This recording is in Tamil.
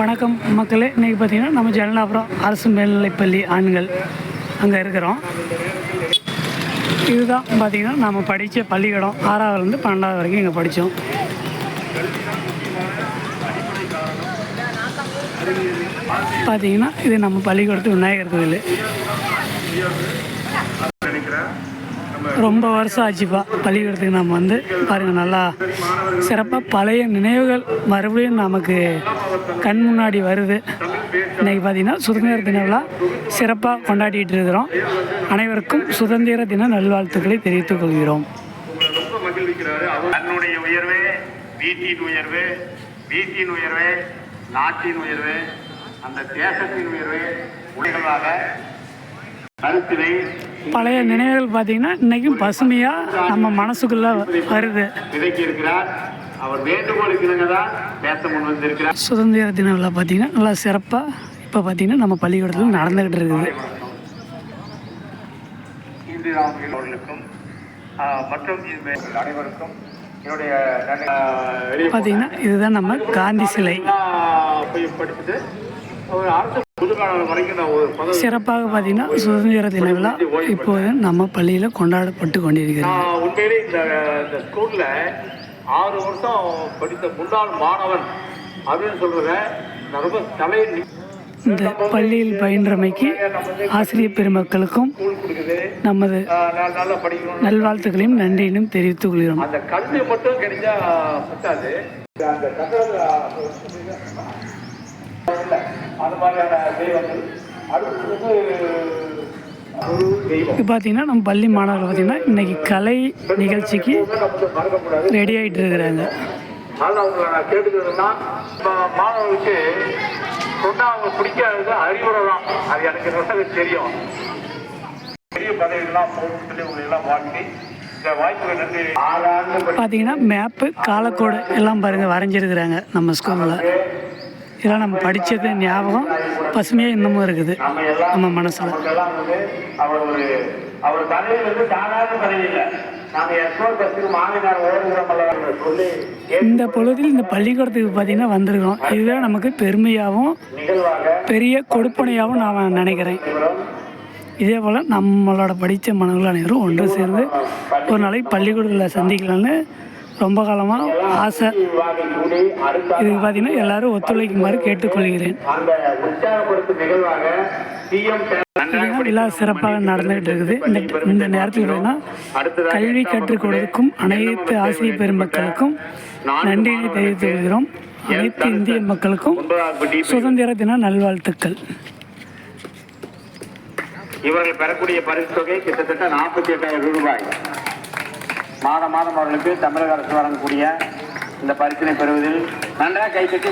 வணக்கம் மக்களே. இன்றைக்கி பார்த்தீங்கன்னா நம்ம ஜலனாபுரம் அரசு மேல்நிலைப்பள்ளி ஆண்கள் அங்கே இருக்கிறோம். இதுதான் பார்த்தீங்கன்னா நம்ம படித்த பள்ளிக்கூடம். ஆறாவதுலேருந்து பன்னெண்டாவது வரைக்கும் இங்கே படித்தோம் பார்த்தீங்கன்னா இது நம்ம பள்ளிக்கூடத்து விநாயகர் கோயில். ரொம்ப வருஷம் ஆச்சுப்பா பள்ளிக்கூடத்துக்கு நம்ம வந்து. பாருங்கள் நல்லா சிறப்பாக பழைய நினைவுகள் மறுபடியும் நமக்கு கண் முன்னாடி வருது. இன்னைக்கு பார்த்தீங்கன்னா சுதந்திர தின விழா. சிறப்பாக கொண்டாடிட்டு இருக்கிறோம். அனைவருக்கும் சுதந்திர தின நல்வாழ்த்துக்களை தெரிவித்துக் கொள்கிறோம். தன்னுடைய உயர்வு வீட்டின் உயர்வு வீட்டின் உயர்வு நாட்டின் உயர்வு அந்த தேசத்தின் உயர்வு உடைகளாக கருத்தினை பழைய நினைவுகள் பார்த்தீங்கன்னா இன்றைக்கும் பசுமையாக நம்ம மனசுக்குள்ளே வருது. விதைக்கி இருக்கிறார் அவர் வேண்டுகோளுக்கு இணங்க தான் பேச முன் வந்திருக்கிறார். சுதந்திர தின விழா பார்த்தீங்கன்னா நல்லா சிறப்பாக இப்போ பார்த்தீங்கன்னா நம்ம பள்ளிக்கூடத்தில் நடந்துக்கிட்டு இருக்குது. மற்றும் அனைவருக்கும் பார்த்தீங்கன்னா இதுதான் நம்ம காந்தி சிலை. சிறப்பாக பார்த்தீங்கன்னா சுதந்திர தின விழா இப்போது நம்ம பள்ளியில் கொண்டாடப்பட்டு கொண்டிருக்கிறது. நான் உண்மையிலே இந்த இந்த ஸ்கூல்ல ஆறு வருஷம் படித்த முன்னாள் மாணவன் அப்படின்னு நான் ரொம்ப தலை இந்த பள்ளியில் பயின்றமைக்கு ஆசிரியர் பெருமக்களுக்கும் நமது நல்வாழ்த்துக்களையும் நன்றியினும் தெரிவித்துக் கொள்கிறோம். அந்த கல்வி மட்டும் கிடைச்சா பத்தாது. அந்த கட்டட அந்த மாதிரியான தெய்வங்கள் ஒரு தெய்வம். இப்போ பார்த்தீங்கன்னா நம்ம பள்ளி மாணவர்கள் பார்த்தீங்கன்னா இன்னைக்கு கலை நிகழ்ச்சிக்கு ரெடி ஆகிட்டு இருக்கிறாங்க. அதனால அவங்களை நான் கேட்டுக்கிறதுனா மாணவர்களுக்கு சொன்னா அவங்க பிடிக்காதது அறிவுரை தான். அது எனக்கு ரொம்ப தெரியும். பெரிய பதவிகள்லாம் போகணும்னு சொல்லி பார்த்தீங்கன்னா மேப்பு காலக்கோடு எல்லாம் பாருங்கள் வரைஞ்சிருக்கிறாங்க நம்ம ஸ்கூலில் இதெல்லாம் நம்ம படித்தது ஞாபகம் பசுமையாக இன்னமும் இருக்குது நம்ம மனசில். அவர் சாதாரண இந்த பொழுதில் இந்த பள்ளிக்கூடத்துக்கு பார்த்தீங்கன்னா வந்திருக்கிறோம் இதுதான் நமக்கு பெருமையாகவும் பெரிய கொடுப்பனையாகவும் நான் நினைக்கிறேன். இதே போல் நம்மளோட படித்த மாணவர்கள் அனைவரும் ஒன்று சேர்ந்து ஒரு நாளைக்கு பள்ளிக்கூடத்தில் சந்திக்கலாம்னு ரொம்ப காலமாக ஆசை. இதுக்கு பார்த்தீங்கன்னா எல்லாரும் ஒத்துழைக்குமாறு கேட்டுக்கொள்கிறேன். விழா சிறப்பாக நடந்துகிட்டு இருக்குது. இந்த இந்த நேரத்தில் கல்வி கற்றுக் கொடுக்கும் அனைத்து ஆசிரியர் பெருமக்களுக்கும் நன்றியை தெரிவித்துக் கொள்கிறோம் அனைத்து இந்திய மக்களுக்கும் சுதந்திர தின நல்வாழ்த்துக்கள். இவர்கள் பெறக்கூடிய பரிசு தொகை கிட்டத்தட்ட நாற்பத்தி எட்டாயிரம் ரூபாய். மாதம் மாதம் அவர்களுக்கு தமிழக அரசு வழங்கக்கூடிய இந்த பரிசினை பெறுவதில் நன்றாக கைப்பற்றி